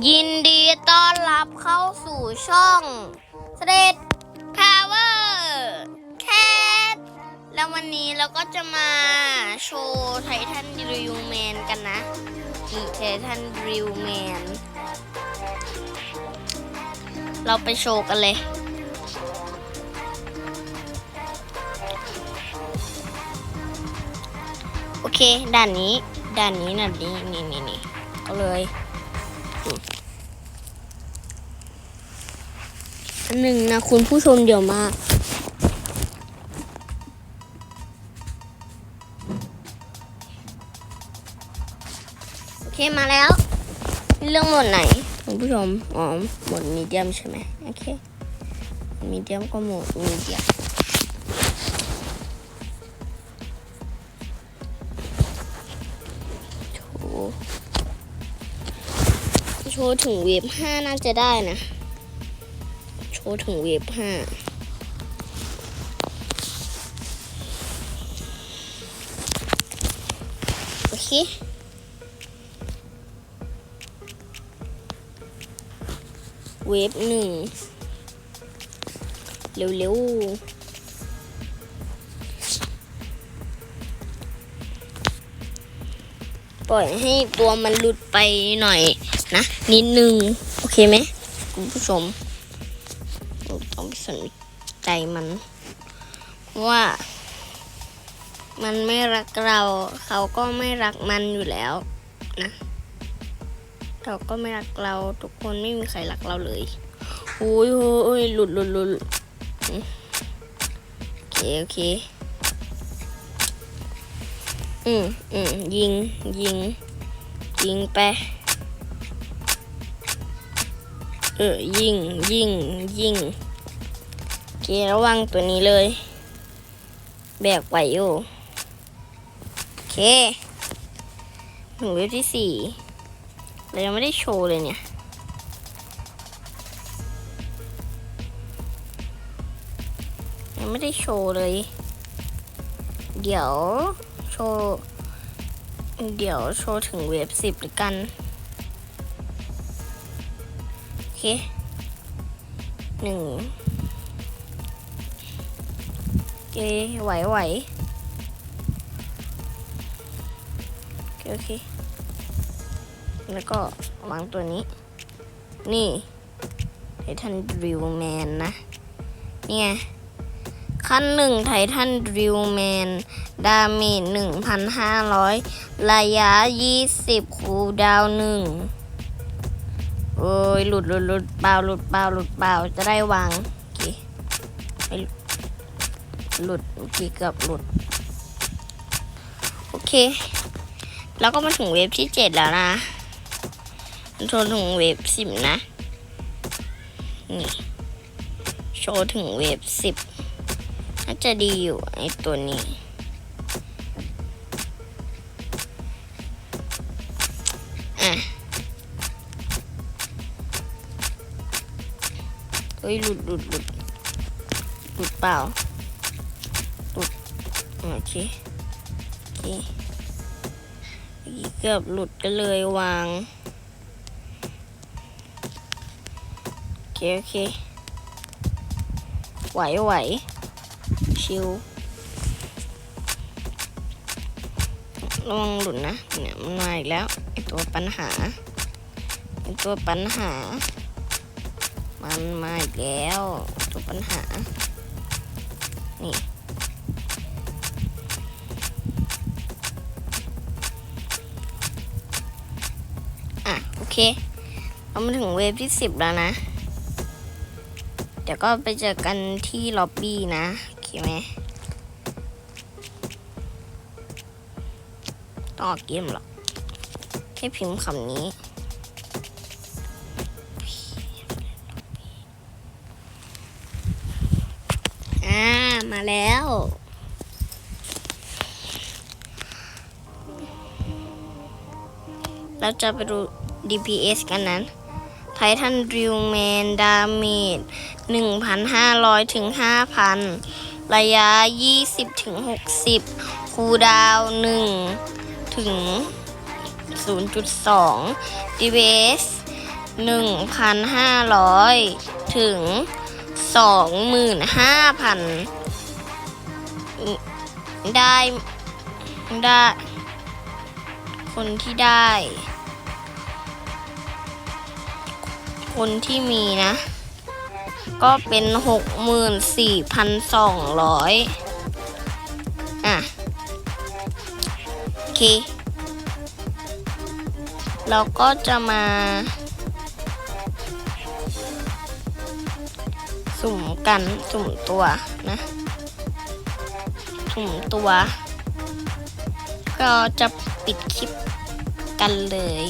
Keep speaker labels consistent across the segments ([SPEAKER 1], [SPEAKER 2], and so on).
[SPEAKER 1] ยินดีต้อนรับเข้าสู่ช่องสเตทพาวเวอร์แคทแล้ววันนี้เราก็จะมาโชว์ไททันริวแมนกันนะนี่ไททันริวแมนเราไปโชว์กันเลย โอเค ด่านนี้ ด่านนี้นะนี่นี่นี่นี่ก็เลย อันหนึ่งนะคุณผู้ชมเดี๋ยวมาโอเคมาแล้วเรื่องหมดไหนคุณผู้ชมอ๋อหมดมีเดียมใช่ไหมโอเคมีเดียมก็หมดมีเดียมโถ โชว์ถึงเวฟห้าน่าจะได้นะ โชว์ถึงเวฟห้าโอเคเวฟหนึ่งเร็วๆ ปล่อยให้ตัวมันหลุดไปหน่อยนะ นิดนึง โอเคไหมคุณผู้ชมต้องไปสนใจมันว่ามันไม่รักเรา เขาก็ไม่รักมันอยู่แล้วนะเราก็ไม่รักเราทุกคนไม่มีใครรักเราเลยโอ้ยโอ้ยหลุดหลุดหลุดโอเค โอเค อืมอืมยิง ยิง ยิงไป เออ ยิง ยิง ยิงโอเคระวังตัวนี้เลย แบกไหวอยู่ โอเคถึงเวฟที่สี่เรายังไม่ได้โชว์เลยเนี่ย ยังไม่ได้โชว์เลย เดี๋ยว โชว์เดี๋ยวโชว์ถึงเวฟสิบหรือกัน โอเคหนึ่งโอเคไหวไหวโอเคโอเค แล้วก็วางตัวนี้ นี่ไททันริวแมนนะ นี่ไง ขั้นหนึ่งไททันริวแมน ดาเมจหนึ่งพันห้าร้อยระยะยี่สิบคูดาวหนึ่งโอ้ย หลุดหลุดหลุดเปล่าหลุดเปล่าหลุดเปล่าจะได้วางโอเคไม่หลุดเมื่อกี้เกือบหลุด โอเค แล้วก็มาถึงเวฟที่เจ็ดแล้วนะโชว์ถึงเวฟสิบนะ นี่ โชว์ถึงเวฟสิบ จะดีอยู่ไอตัวนี้ อะเฮ้ยหลุดหลุดหลุดหลุดเปล่าหลุดโอเคโอเคเกือบหลุดก็เลยวางโอเคโอเคไหวไหว ชิวระวังหลุดนะเนี่ยมันมาอีกแล้วไอตัวปัญหาไอตัวปัญหา มันมาอีกแล้วตัวปัญหา นี่อะโอเคเรามาถึงเวฟที่สิบแล้วนะ เดี๋ยวก็ไปเจอกันที่ล็อบบี้นะ โอเคไหมต้องออกเกมหรอกแค่พิมพ์คำนี้อ่ามาแล้ว เราจะไปดู DPS กันนั้น ไททันริวแมน ดาเมจ1,500 ถึง 5,000 ระยะ 20ถึง60 คูดาวน์1ถึง 0.2 DPS หนึ่งพันห้าร้อยถึงสองหมื่นห้าพันได้ ได้ คนที่ได้ คนที่มีนะ ก็เป็นหกหมื่นสี่พันสองร้อยอะโอเค เราก็จะมา สุ่มกัน สุ่มตัวนะ สุ่มตัว ก็จะปิดคลิปกันเลย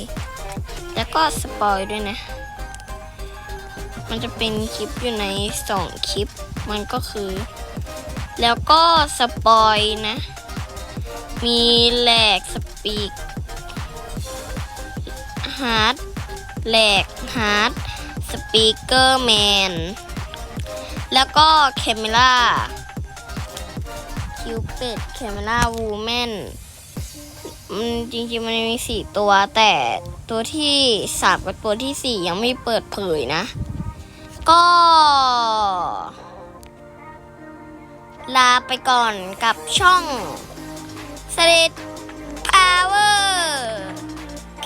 [SPEAKER 1] แล้วก็สปอยด้วยนะ มันจะเป็นคลิปอยู่ในสองคลิป มันก็คือ แล้วก็สปอยนะ มีแหลกสปีกฮาร์ดแหลกฮาร์ดสปีกเกอร์แมน แล้วก็เคม e ล่าคิวปิดเคม e ล่าวูแมนจริงๆมันมีสี่ตัวแต่ตัวที่สามกับตัวที่สี่ยังไม่เปิดเผยนะ ก็ ลาไปก่อนกับช่อง s l e t Power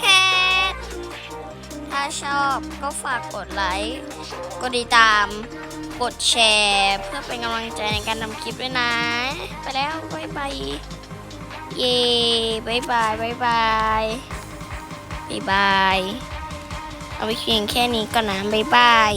[SPEAKER 1] Cat ถ้าชอบก็ฝากกดไลค์ กดติดตาม กดแชร์ เพื่อเป็นกำลังใจในการทำคลิปด้วยนะ ไปแล้วบ๊ายบายเย้บ๊ายบายบ๊ายบายบ๊ายบาย เอาไปเพียงแค่นี้ก่อนนะบ๊ายบาย